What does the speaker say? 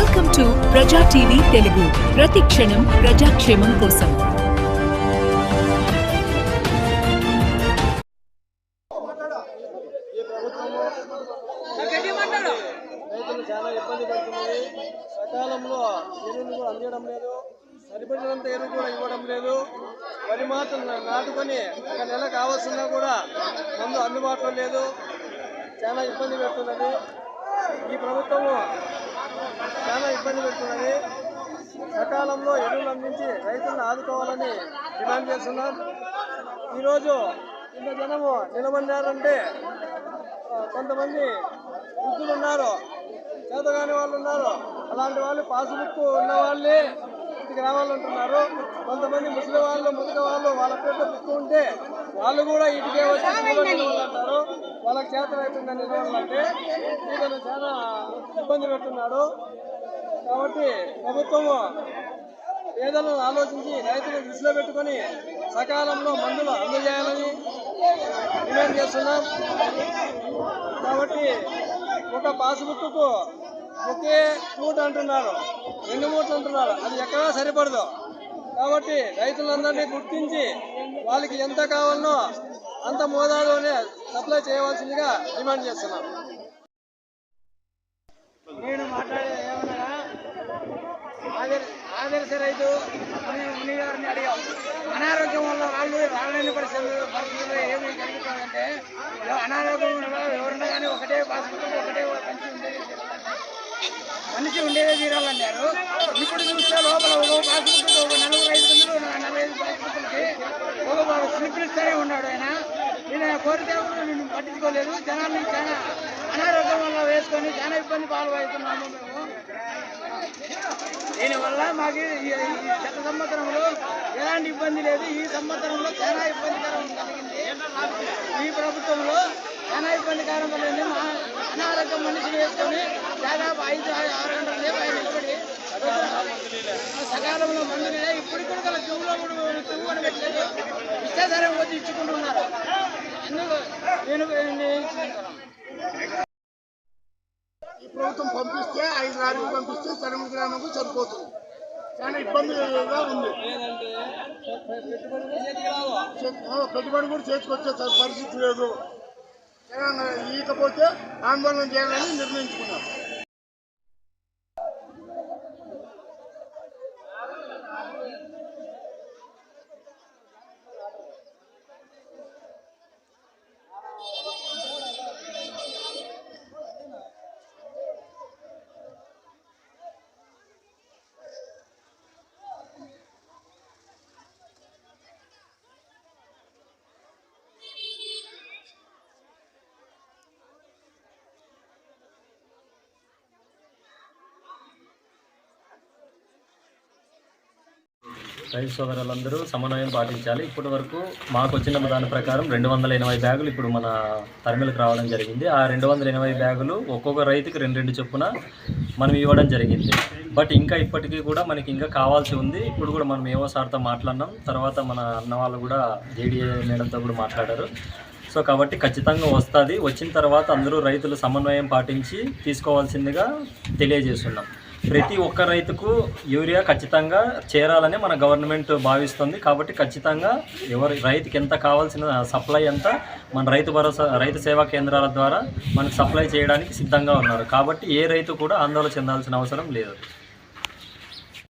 Welcome to Praja TV Telugu ప్రతి క్షణం ప్రజాక్షేమం కోసం రైతులు చాలా ఇబ్బంది పడుతున్నది సకాలంలో ఎరువులు కూడా అందించడం లేదు సరిపడినంత ఎరువు కూడా ఇవ్వడం లేదు వరి మాత్రం నాటుకొని ఒక నెల కావాల్సినా కూడా మందు అందుబాటులో లేదు చాలా ఇబ్బంది పెడుతున్నది ఈ ప్రభుత్వము ఇబ్బంది పెడుతున్నది. సకాలంలో ఎరువులు అందించి రైతులను ఆదుకోవాలని డిమాండ్ చేస్తున్నాం. ఈరోజు ఇంత జనము నిలబడినారంటే కొంతమంది వృద్ధులు ఉన్నారు చేతగాని వాళ్ళు ఉన్నారు. అలాంటి వాళ్ళు పాస్బుక్ ఉన్న వాళ్ళే ఇంటికి రావాలంటున్నారు. కొంతమంది ముసలి వాళ్ళు ముదుక వాళ్ళు వాళ్ళ పేరుతో బుక్ ఉంటే వాళ్ళు కూడా ఇంటికే వచ్చి అంటారు వాళ్ళకి చేత అవుతుందని నిలవాలంటే ఇతను చాలా ఇబ్బంది పెడుతున్నాడు. కాబట్టి ప్రభుత్వము పేదలను ఆలోచించి రైతులను దృష్టిలో పెట్టుకొని సకాలంలో మందులు అందజేయాలని డిమాండ్ చేస్తున్నాం. కాబట్టి ఒక పాస్బుక్కు ఒకే మూట అంటున్నారు. రెండు మూటలు అంటున్నారు. అది ఎక్కడా సరిపడదు. కాబట్టి రైతులందరినీ గుర్తించి వాళ్ళకి ఎంత కావాలనో అంత మోతాదులోనే సప్లై చేయవలసిందిగా డిమాండ్ చేస్తున్నాం. నేను మాట్లాడే ఆదర్శ రైతు ముని గారిని అడిగాం. అనారోగ్యం వల్ల వాళ్ళు రాలేని పరిస్థితులు పరిస్థితుల్లో ఏమి జరుగుతుందంటే అనారోగ్యం వల్ల ఎవరున్నా కానీ ఒకటే హాస్పిటల్ ఒకటే మంచి ఉండేది మనిషి ఉండేదే తీరాలన్నారు ఇప్పుడు చూస్తే లోపల ఒక హాస్పిటల్ ఒక నలుగురు ఐదు వందలు నలభై ఐదు హాస్పిటల్కి ఒక స్లిప్ ఇస్తూనే ఉన్నాడు ఆయన. నేను కోరితే కూడా నేను పట్టించుకోలేదు. జనాన్ని చాలా అనారోగ్యం వల్ల వేసుకొని చాలా ఇబ్బంది పాలు అవుతున్నాము మేము దీనివల్ల మాకు ఈ గత సంవత్సరంలో ఎలాంటి ఇబ్బంది లేదు. ఈ సంవత్సరంలో చాలా ఇబ్బందికరం కలిగింది. ఈ ప్రభుత్వంలో చాలా ఇబ్బందికరం కలిగింది. మా అనారోగ్యం మనిషిని వేసుకొని దాదాపు ఐదు ఆరు గంటల సేపు ఆయన నిలబడి సకాలంలో మందులు ఇప్పుడు కూడా గల క్యూలో కూడా క్యూ అని పెట్టలేదు ఇచ్చేసరే వచ్చి ఇచ్చుకుంటున్నారు. ఎందుకు? నేను ప్రభుత్వం పంపిస్తే ఐదు లారీలు పంపిస్తే తరుము గ్రామంకు సరిపోతుంది. చాలా ఇబ్బందిగా ఉంది. పెట్టుబడి కూడా చేతికొచ్చే పరిస్థితి లేదు. ఇకపోతే ఆందోళన చేయాలని నిర్ణయించుకున్నాం రైతు సోదరులందరూ సమన్వయం పాటించాలి. ఇప్పటి వరకు మాకు వచ్చిన దాని ప్రకారం రెండు వందల ఎనభై బ్యాగులు ఇప్పుడు మన తరిమిలకు రావడం జరిగింది. ఆ రెండు వందల ఎనభై బ్యాగులు ఒక్కొక్క రైతుకి రెండు రెండు చొప్పున మనం ఇవ్వడం జరిగింది. బట్ ఇంకా ఇప్పటికీ కూడా మనకి ఇంకా కావాల్సి ఉంది. ఇప్పుడు కూడా మనం ఏవో సార్తో మాట్లాడినాం. తర్వాత మన అన్న వాళ్ళు కూడా జేడీఏ మేడంతో కూడా మాట్లాడారు. సో కాబట్టి ఖచ్చితంగా వస్తుంది. వచ్చిన తర్వాత అందరూ రైతులు సమన్వయం పాటించి తీసుకోవాల్సిందిగా తెలియజేస్తున్నాం. ప్రతి ఒక్క రైతుకు యూరియా ఖచ్చితంగా చేరాలని మన గవర్నమెంట్ భావిస్తుంది. కాబట్టి ఖచ్చితంగా ఎవరి రైతుకి ఎంత కావాల్సిన సప్లై అంతా మన రైతు భరోసా రైతు సేవా కేంద్రాల ద్వారా మనకు సప్లై చేయడానికి సిద్ధంగా ఉన్నారు. కాబట్టి ఏ రైతు కూడా ఆందోళన చెందాల్సిన అవసరం లేదు.